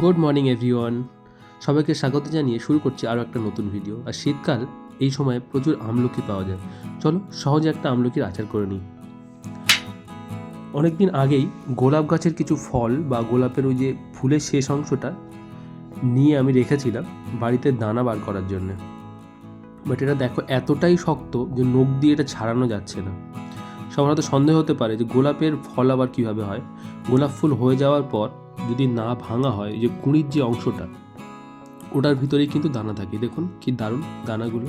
Good morning everyone সবাইকে স্বাগত জানিয়ে শুরু করছি আরও একটা নতুন ভিডিও আর শীতকাল, এই সময় প্রচুর আমলকি পাওয়া যায়। চলো, সহজে একটা আমলকির আচার করে নিই। অনেকদিন আগেই গোলাপ গাছের কিছু ফল বা গোলাপের ওই যে ফুলের শেষ অংশটা নিয়ে আমি রেখেছিলাম বাড়িতে দানা বার করার জন্য। বাট এটা দেখো এতটাই শক্ত যে নখ দিয়ে এটা ছাড়ানো যাচ্ছে না। সবার হয়তো সন্দেহ হতে পারে যে গোলাপের ফল আবার কীভাবে হয়। গোলাপ ফুল হয়ে যাওয়ার পর যদি না ভাঙা হয় যে কুঁড়ির যে অংশটা, ওটার ভিতরেই কিন্তু দানা থাকে। দেখুন কি দারুণ দানাগুলো।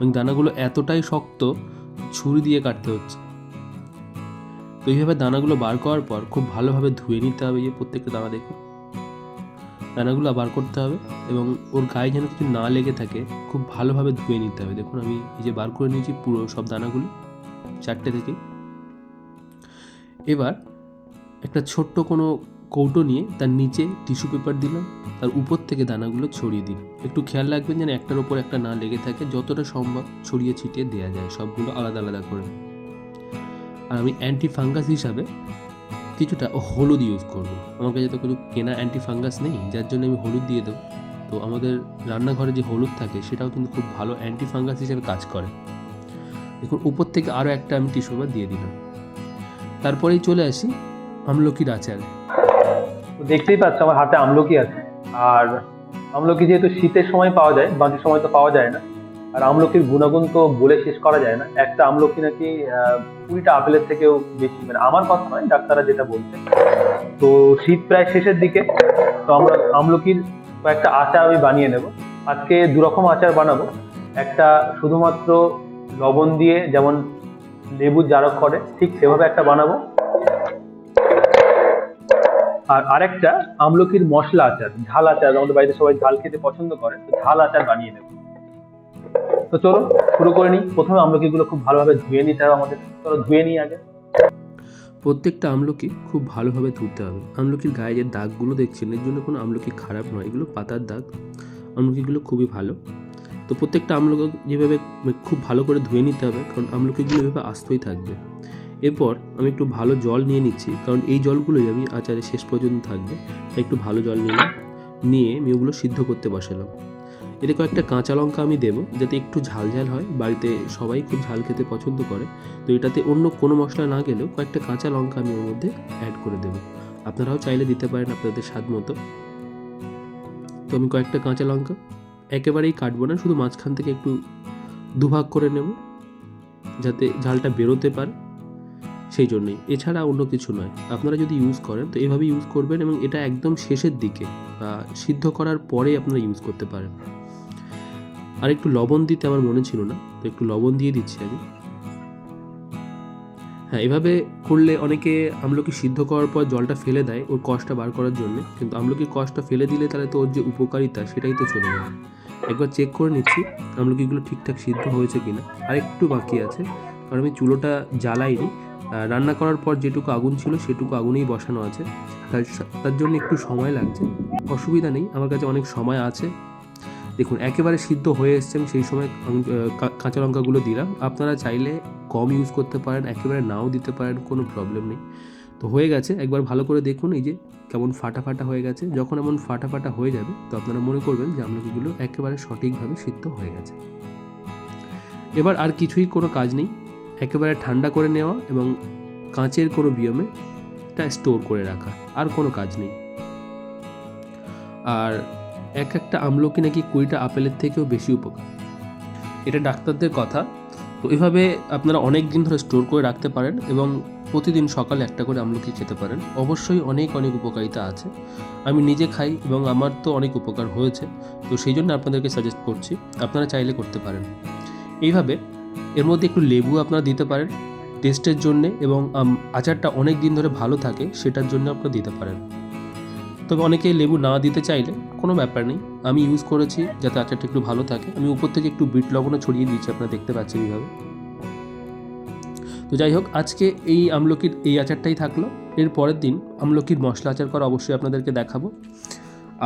এবং দানাগুলো এতটাই শক্ত, ছুরি দিয়ে কাটতে হচ্ছে। তো এইভাবে দানাগুলো বার করার পর খুব ভালোভাবে ধুয়ে নিতে হবে যে প্রত্যেকটা দানা দেখুন। দানাগুলো বার করতে হবে এবং ওর গায়ে যেন কিছু না লেগে থাকে, খুব ভালোভাবে ধুয়ে নিতে হবে। দেখুন আমি এই যে বার করে নিয়েছি পুরো সব দানাগুলো, চারটে থেকে। এবার একটা ছোট্ট কোনো কৌটো নিয়ে তার নিচে টিস্যু পেপার দিলাম, তার উপর থেকে দানাগুলো ছড়িয়ে দিন একটু খেয়াল রাখবেন যেন একটার ওপর একটা না লেগে থাকে, যতটা সম্ভব ছড়িয়ে ছিটিয়ে দেওয়া যায়, সবগুলো আলাদা আলাদা করে। আর আমি অ্যান্টি ফাঙ্গাস হিসাবে কিছুটা হলুদ ইউজ করব। আমার কাছে তো কোনো কেনা অ্যান্টি ফাঙ্গাস নেই, যার জন্য আমি হলুদ দিয়ে দেবো। তো আমাদের রান্নাঘরে যে হলুদ থাকে, সেটাও কিন্তু খুব ভালো অ্যান্টি ফাঙ্গাস হিসেবে কাজ করে। দেখুন, উপর থেকে আরও একটা আমি টিস্যু পেপার দিয়ে দিলাম। তারপরেই চলে আসি আমলকির আচার। দেখতেই পাচ্ছ, আমার হাতে আমলকি আছে। আর আমলকি যেহেতু শীতের সময় পাওয়া যায়, বাকি সময় তো পাওয়া যায় না। আর আমলকির গুণাগুণ তো বলে শেষ করা যায় না। একটা আমলকি নাকি কুড়িটা আপেলের থেকেও বেশি। মানে আমার কথা নয়, ডাক্তাররা যেটা বলছে। তো শীত প্রায় শেষের দিকে, তো আমরা আমলকির কয়েকটা আচার আমি বানিয়ে নেব। আজকে দু রকম আচার বানাবো। একটা শুধুমাত্র লবণ দিয়ে, যেমন লেবু জারক করে, ঠিক সেভাবে একটা বানাবো। আর আরেকটা, আমলকির মশলা আচার, ঝাল আচার, আমাদের বাড়িতে সবাই ঝাল খেতে পছন্দ করে, তো ঝাল আচার বানিয়ে নেব। তো চলো শুরু করে নিই। প্রথমে আমলকিগুলো খুব ভালোভাবে ধুয়ে নিতে হবে আমাদের। চলো ধুয়ে নিই আগে। প্রত্যেকটা আমলকি খুব ভালোভাবে ধুতে হবে। আমলকির গায়ে যে দাগগুলো দেখছেন, এর জন্য কোনো আমলকি খারাপ নয়। এগুলো পাতার দাগ। আমলকিগুলো খুবই ভালো। তো প্রত্যেকটা আমলকি যেভাবে খুব ভালো করে ধুয়ে নিতে হবে, কারণ আমলকিগুলো এভাবে আস্তই থাকবে। এরপর আমি একটু ভালো জল নিয়ে নিচ্ছি, কারণ এই জলগুলোই আমি আচারে শেষ পর্যন্ত থাকবে। একটু ভালো জল নিলাম, নিয়ে আমি ওগুলো সিদ্ধ করতে বসালাম। এতে কয়েকটা কাঁচা লঙ্কা আমি দেবো, যাতে একটু ঝাল ঝাল হয়, বাড়িতে সবাই খুব ঝাল খেতে পছন্দ করে। তো এটাতে অন্য কোনো মশলা না গেলেও কয়েকটা কাঁচা লঙ্কা আমি ওর মধ্যে অ্যাড করে দেবো। আপনারাও চাইলে দিতে পারেন আপনাদের স্বাদ মতো। তো আমি কয়েকটা কাঁচা লঙ্কা একেবারেই কাটবো না, শুধু মাঝখান থেকে একটু দুভাগ করে নেব, যাতে ঝালটা বেরোতে পারে। সেই জন্যই। এছাড়া অন্য কিছু নয়। আপনারা যদি ইউজ করেন, তো এভাবে ইউজ করবেন এবং এটা একদম শেষের দিকে, বা সিদ্ধ করার পরে আপনারা ইউজ করতে পারেন। আর একটু লবণ দিতে আমার মনে ছিল না, তো একটু লবণ দিয়ে দিচ্ছি আমি। হ্যাঁ এভাবে করলে অনেকে আমলকি সিদ্ধ করার পর জলটা ফেলে দেয়, ওর কষটা বার করার জন্য। কিন্তু আমলকির কষটা ফেলে দিলে তাহলে তো ওর যে উপকারিতা, সেটাই তো চলে যাবে। একবার চেক করে নিচ্ছি, আমলকিগুলো ঠিকঠাক সিদ্ধ হয়েছে কিনা। আর একটু বাকি আছে, কারণ আমি চুলোটা জ্বালাইনি। রান্না করার পর যেটুকু আগুন ছিল সেটুকু আগুনেই বসানো আছে। তার তার জন্য একটু সময় লাগছে। অসুবিধা নেই, আমার কাছে অনেক সময় আছে। দেখুন, একেবারে সিদ্ধ হয়ে এসছে আমি সেই সময় কাঁচা লঙ্কাগুলো দিলাম। আপনারা চাইলে কম ইউজ করতে পারেন, একেবারে নাও দিতে পারেন, কোনো প্রবলেম নেই। তো হয়ে গেছে, একবার ভালো করে দেখুন, এই যে কেমন ফাটা ফাটা হয়ে গেছে। যখন এমন ফাটা ফাটা হয়ে যাবে, তো আপনারা মনে করবেন যে আমলকিগুলো একেবারে সঠিকভাবে সিদ্ধ হয়ে গেছে। এবার আর কিছুই কোনো কাজ নেই। একেবারে ঠান্ডা করে নেওয়া এবং কাঁচের কোনো বিয়মে তা স্টোর করে রাখা, আর কোনো কাজ নেই। আর এক একটা আমলকি নাকি কুড়িটা আপেলের থেকেও বেশি উপকার। এটা ডাক্তারদের কথা। তো এভাবে আপনারা অনেক দিন ধরে স্টোর করে রাখতে পারেন এবং প্রতিদিন সকালে একটা করে আমলকি খেতে পারেন। অবশ্যই অনেক অনেক উপকারিতা আছে। আমি নিজে খাই এবং আমার তো অনেক উপকার হয়েছে। তো সেই জন্য আপনাদেরকে সাজেস্ট করছি, আপনারা চাইলে করতে পারেন। এইভাবে এর মধ্যে একটু লেবু আপনারা দিতে পারেন, টেস্টের জন্যে এবং আচারটা অনেক দিন ধরে ভালো থাকে, সেটার জন্য আপনারা দিতে পারেন। তবে অনেকে লেবু না দিতে চাইলে কোনো ব্যাপার নেই, আমি ইউজ করেছি যাতে আচারটা একটু ভালো থাকে। আমি উপর থেকে একটু বিট লবণও ছড়িয়ে দিচ্ছি আপনারা দেখতে পাচ্ছেন এইভাবে। তো যাই হোক, আজকে এই আমলকির এই আচারটাই থাকল। এর পরের দিন আমলকির মশলা আচার করা অবশ্যই আপনাদেরকে দেখাবো।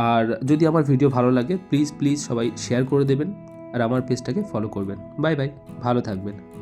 আর যদি আমার ভিডিও ভালো লাগে প্লিজ প্লিজ সবাই শেয়ার করে দেবেন। আর আমার পেজটাকে ফলো করবেন। বাই বাই ভালো থাকবেন।